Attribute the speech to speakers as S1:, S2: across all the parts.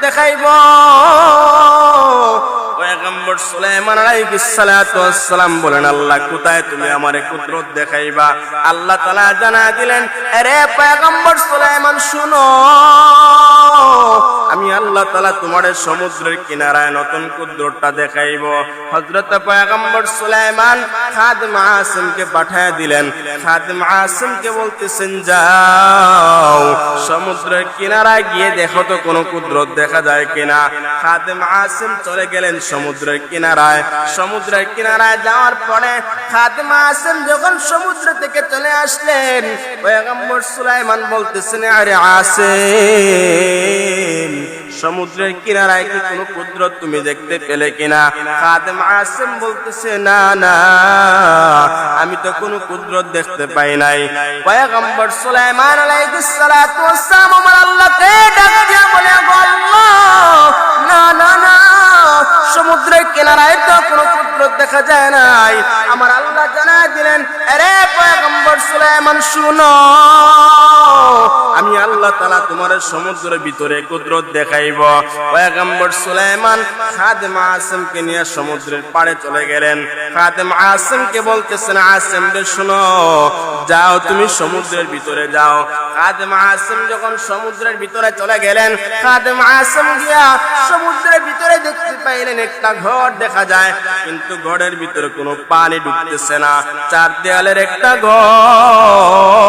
S1: দেখাইব। পয়গম্বর সুলাইমান আলাইহিস সালাতু ওয়াসসালাম বলেন, আল্লাহ, কোথায় তুমি আমারে কুদরত দেখাইবা? আল্লাহ তাআলা জানা দিলেন, আরে পয়গম্বর সুলাইমান, শুনো। আল্লাহ তাআলা তোমার সমুদ্রের কিনারায় নতুন কুদরতটা দেখাইব। হযরত পয়গম্বর সুলাইমান খাদিম আসিমকে পাঠিয়ে দিলেন। খাদিম আসিমকে বলতেছেন, যাও, সমুদ্রের কিনারায় গিয়ে দেখো তো কোনো কুদরত দেখা যায় কিনা। খাদ আসিম চলে গেলেন সমুদ্রের কিনারায়। সমুদ্রের কিনারায় যাওয়ার পরে খাদ আসিম যখন সমুদ্র থেকে চলে আসলেন, পয়গম্বর সুলাইমান বলতেছেন, আরে আসিম সমুদ্রের কিনারায় কি কোনো কুদরত তুমি দেখতে পেলে কিনা? খাদেম আসিম বলতেছে, না না, আমি তো কোনো কুদরত দেখতে পাই নাই। পয়গম্বর সুলাইমান আলাইহিস সালাতু ওয়াসসালাম আমার আল্লাহকে ডাক বলে আল্লাহ, না না না, সমুদ্রের কিনারায় তো কোনো কুদরত দেখা যায় নাই। আমার আল্লাহ জানা দিলেন, আরে পয়গম্বর সুলাইমান, শুনো আল্লাহ তালা তোমার সমুদ্রের ভিতরে কুদরত দেখাইব। পয়গম্বর সুলাইমান খাদেম আসিমকে নিয়ে সমুদ্রের পাড়ে চলে গেলেন। খাদেম আসিমকে বলতেছেন, আসিম রে শুনো, যাও তুমি সমুদ্রের ভিতরে যাও। খাদেম আসিম যখন সমুদ্রের ভিতরে চলে গেলেন, খাদেম আসিম গিয়া সমুদ্রের ভিতরে দেখতে পাইলেন একটা ঘর দেখা যায়, কিন্তু ঘরের ভিতরে কোনো পানি ঢুকতেছে না। চার দেয়ালের একটা ঘর।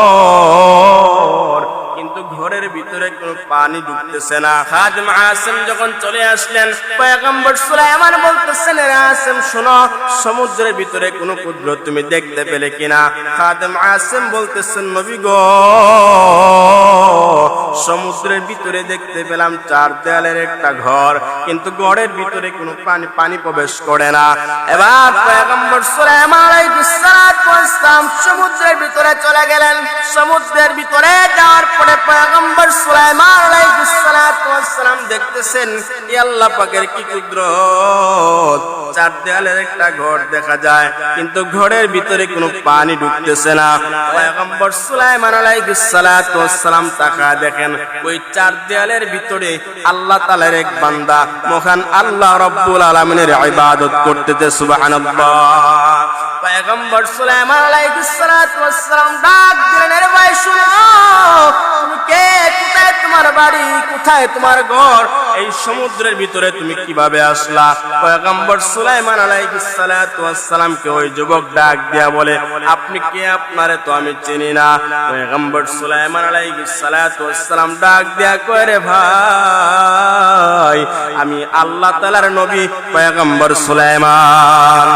S1: ভিতরে কোনো পানি ঢুকতেছে না। খাদিম আসিম যখন চলে আসলেন, পয়গম্বর সুলাইমান বলতেছেন আসেম, শোনো, সমুদ্রের ভিতরে কোনো কুদরত তুমি দেখতে পেলে কিনা? খাদিম আসেম বলতেছেন, নবী গো, সমুদ্রের ভিতরে দেখতে পেলাম চার দেয়ালের একটা ঘর কিন্তু ঘরের ভিতরে কোনো পানি পানি প্রবেশ করে না। এবার পয়গম্বর সুলাইমান আলাইহিস ওয়াসসালাম সমুদ্রের ভিতরে চলে গেলেন। সমুদ্রের ভিতরে যাওয়ার পরে পয়গম্বর সুলাইমান আলাইহিস ওয়াসসালাম দেখতেছেন আল্লাহ পাকের কি কুদরত। চার দেয়ালের একটা ঘর দেখা যায়, কিন্তু ঘরের ভিতরে কোনো পানি ঢুকতেছে না। পয়গম্বর সুলাইমান আলাইহিস ওয়াসসালাম তাকা দেখেন, ওই চার দেয়ালের ভিতরে আল্লাহ তাআলার এক বান্দা মহান আল্লাহ রব্বুল আলামিনের ইবাদত করতেছে ওই যুবক ডাক দিয়া বলে, আপনি কে? আপনারে তো আমি চিনি না। পয়গম্বর সুলাইমান আলাইহিস ওয়াসসালাম ডাক দিয়া কয়, রে ভাই আমি আল্লাহ তালার নবী পয়গম্বর সুলাইমান।